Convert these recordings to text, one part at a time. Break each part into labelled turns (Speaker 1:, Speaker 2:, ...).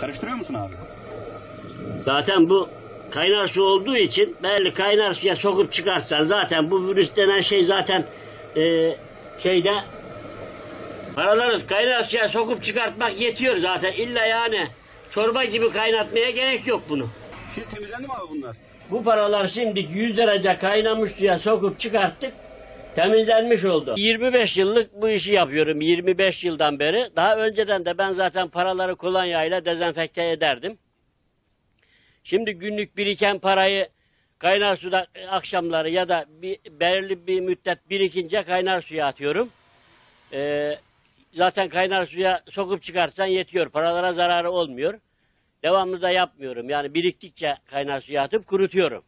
Speaker 1: Karıştırıyor musun abi?
Speaker 2: Zaten bu kaynar su olduğu için belli kaynar suya sokup çıkarsan zaten bu virüs denen şey zaten e, şeyde paraları kaynar suya sokup çıkartmak yetiyor zaten. İlla yani çorba gibi kaynatmaya gerek yok bunu.
Speaker 1: Şimdi temizlendi mi abi bunlar?
Speaker 2: Bu paralar şimdi 100 derece kaynamış suya sokup çıkarttık. Temizlenmiş oldu. 25 yıllık bu işi yapıyorum. 25 yıldan beri. Daha önceden de ben zaten paraları kolonyayla dezenfekte ederdim. Şimdi günlük biriken parayı kaynar suda e, akşamları ya da bir, belirli bir müddet birikince kaynar suya atıyorum. Ee, zaten kaynar suya sokup çıkarsan yetiyor. Paralara zararı olmuyor. Devamlı da yapmıyorum. Yani biriktikçe kaynar suya atıp kurutuyorum.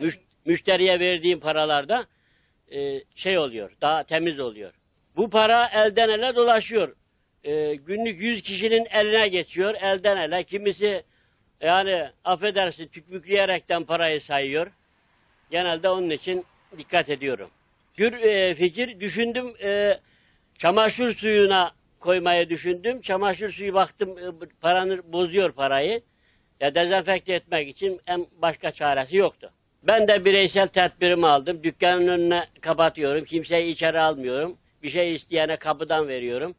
Speaker 2: Müş- müşteriye verdiğim paralarda e, şey oluyor, daha temiz oluyor. Bu para elden ele dolaşıyor. E, günlük 100 kişinin eline geçiyor, elden ele. Kimisi yani affedersin tükmükleyerekten parayı sayıyor. Genelde onun için dikkat ediyorum. Gür e, fikir düşündüm, e, çamaşır suyuna koymayı düşündüm. Çamaşır suyu baktım e, paranı bozuyor parayı. Ya dezenfekte etmek için en başka çaresi yoktu. Ben de bireysel tedbirimi aldım. Dükkanın önüne kapatıyorum. Kimseyi içeri almıyorum. Bir şey isteyene kapıdan veriyorum.